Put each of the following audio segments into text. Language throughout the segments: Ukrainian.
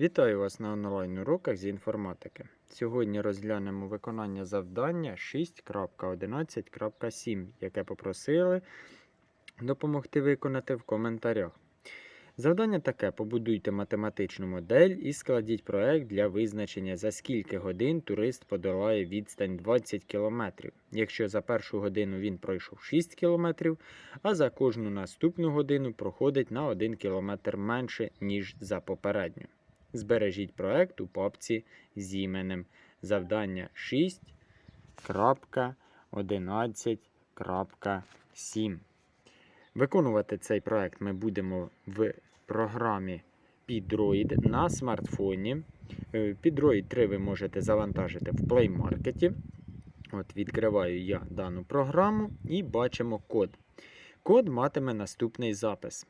Вітаю вас на онлайн-уроках з інформатики. Сьогодні розглянемо виконання завдання 6.11.7, яке попросили допомогти виконати в коментарях. Завдання таке: побудуйте математичну модель і складіть проект для визначення, за скільки годин турист подолає відстань 20 км, якщо за першу годину він пройшов 6 км, а за кожну наступну годину проходить на 1 км менше, ніж за попередню. Збережіть проект у папці з іменем завдання 6.11.7. Виконувати цей проект ми будемо в програмі Підроїд на смартфоні. Е, Підроїд 3 ви можете завантажити в Play Market. От Відкриваю я дану програму і бачимо код. Код матиме наступний запис.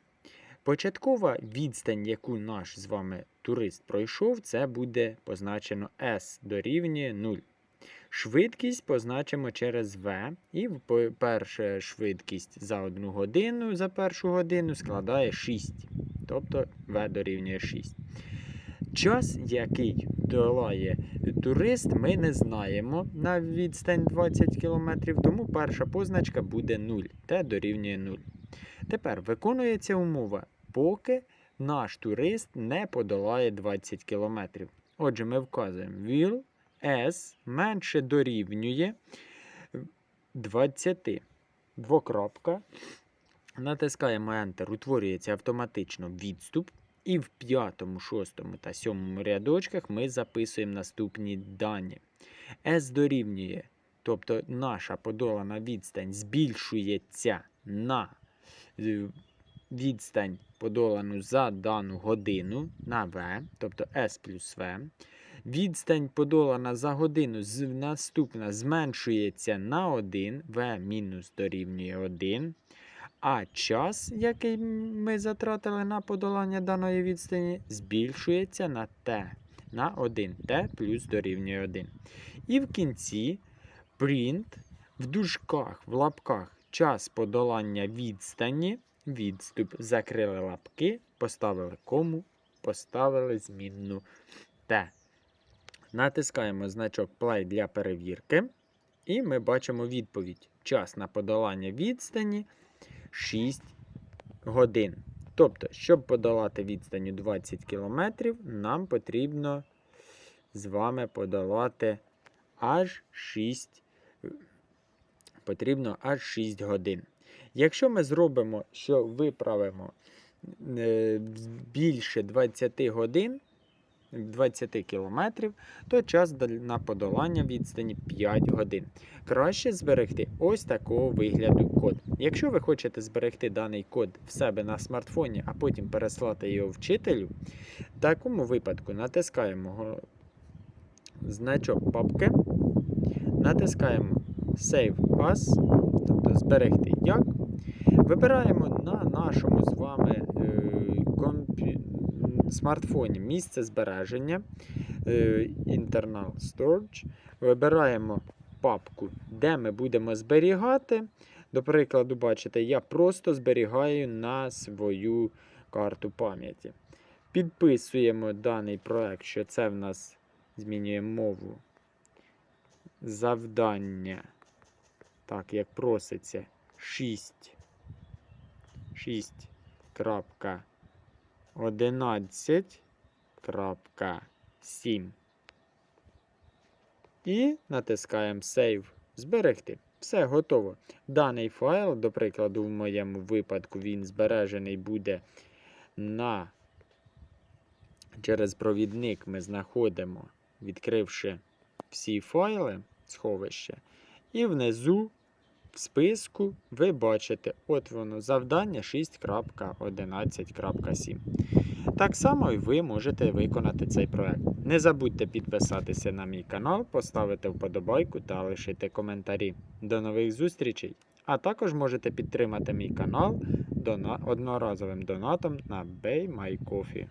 Початкова відстань, яку наш з вами турист пройшов, це буде позначено S дорівнює 0. Швидкість позначимо через V. І перша швидкість за одну годину за першу годину складає 6. Тобто V дорівнює 6. Час, який долає турист, ми не знаємо на відстань 20 км, тому перша позначка буде 0. T дорівнює 0. Тепер виконується умова, поки наш турист не подолає 20 км. Отже, ми вказуємо will S менше дорівнює 20. Двокрапка. Натискаємо Enter, утворюється автоматично відступ. І в п'ятому, шостому та сьомому рядочках ми записуємо наступні дані. S дорівнює, тобто наша подолана відстань збільшується на е, відстань подолану за дану годину на V, тобто S плюс V. Відстань подолана за годину з- наступна зменшується на 1, V мінус дорівнює 1. А час, який ми затратили на подолання даної відстані, збільшується на t на 1 t плюс дорівнює 1. І в кінці print в дужках, в лапках час подолання відстані, відступ, закрили лапки, поставили кому, поставили змінну t. Натискаємо значок play для перевірки. І ми бачимо відповідь. Час на подолання відстані 6 годин. Тобто, щоб подолати відстаню 20 км, нам потрібно з вами подолати аж 6, потрібно аж 6 годин. Якщо ми зробимо, що виправимо е, більше 20 годин, 20 кілометрів, то час на подолання відстані 5 годин. Краще зберегти ось такого вигляду код. Якщо ви хочете зберегти даний код в себе на смартфоні, а потім переслати його вчителю, в такому випадку натискаємо значок папки, натискаємо Save As, тобто зберегти як. Вибираємо на нашому з вами е, комп'ю- смартфоні місце збереження е, Internal Storage. Вибираємо папку, де ми будемо зберігати. До прикладу, бачите, я просто зберігаю на свою карту пам'яті. Підписуємо даний проект, що це в нас змінюємо мову. Завдання. Так, як проситься, 6. 6.11.7. І натискаємо Save. Зберегти. Все готово. Даний файл, до прикладу, в моєму випадку, він збережений буде на через провідник ми знаходимо, відкривши всі файли, сховище, і внизу в списку ви бачите, от воно завдання 6.11.7. Так само і ви можете виконати цей проект. Не забудьте підписатися на мій канал, поставити вподобайку та лишити коментарі. До нових зустрічей! А також можете підтримати мій канал одноразовим донатом на BayMyCoffee.